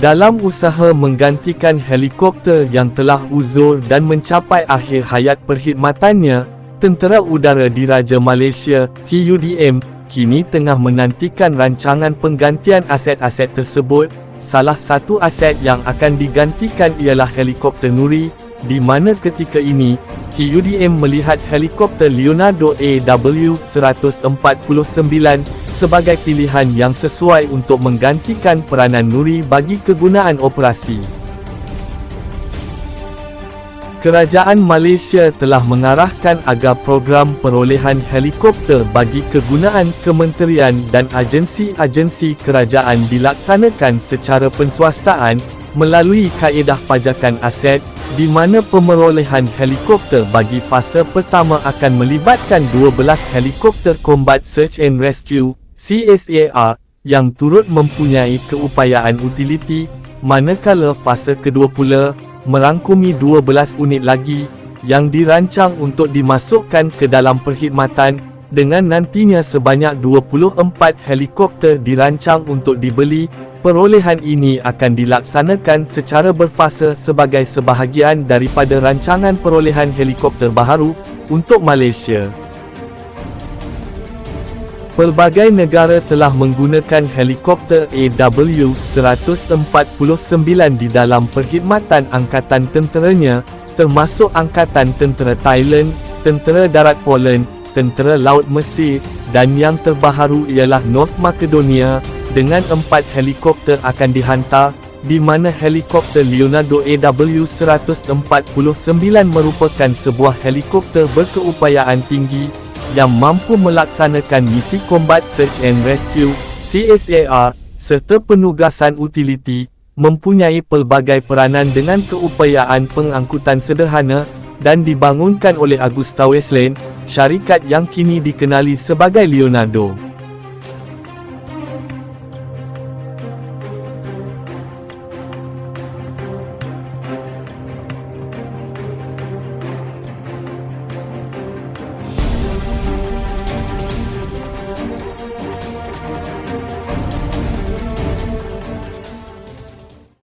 Dalam usaha menggantikan helikopter yang telah uzur dan mencapai akhir hayat perkhidmatannya, Tentera Udara Diraja Malaysia TUDM kini tengah menantikan rancangan penggantian aset-aset tersebut. Salah satu aset yang akan digantikan ialah helikopter Nuri, di mana ketika ini TUDM melihat helikopter Leonardo AW149 sebagai pilihan yang sesuai untuk menggantikan peranan Nuri bagi kegunaan operasi. Kerajaan Malaysia telah mengarahkan agar program perolehan helikopter bagi kegunaan kementerian dan agensi-agensi kerajaan dilaksanakan secara penswastaan melalui kaedah pajakan aset di mana pemerolehan helikopter bagi fasa pertama akan melibatkan 12 helikopter Combat Search and Rescue CSAR yang turut mempunyai keupayaan utiliti manakala fasa kedua pula merangkumi 12 unit lagi yang dirancang untuk dimasukkan ke dalam perkhidmatan dengan nantinya sebanyak 24 helikopter dirancang untuk dibeli Perolehan ini akan dilaksanakan secara berfasa sebagai sebahagian daripada rancangan perolehan helikopter baharu untuk Malaysia. Pelbagai negara telah menggunakan helikopter AW149 di dalam perkhidmatan angkatan tenteranya, termasuk Angkatan Tentera Thailand, Tentera Darat Poland, Tentera Laut Mesir, dan yang terbaharu ialah North Macedonia, dengan empat helikopter akan dihantar, di mana helikopter Leonardo AW149 merupakan sebuah helikopter berkeupayaan tinggi, yang mampu melaksanakan misi Combat Search and Rescue, CSAR, serta penugasan utiliti, mempunyai pelbagai peranan dengan keupayaan pengangkutan sederhana, dan dibangunkan oleh Agusta Westland, syarikat yang kini dikenali sebagai Leonardo.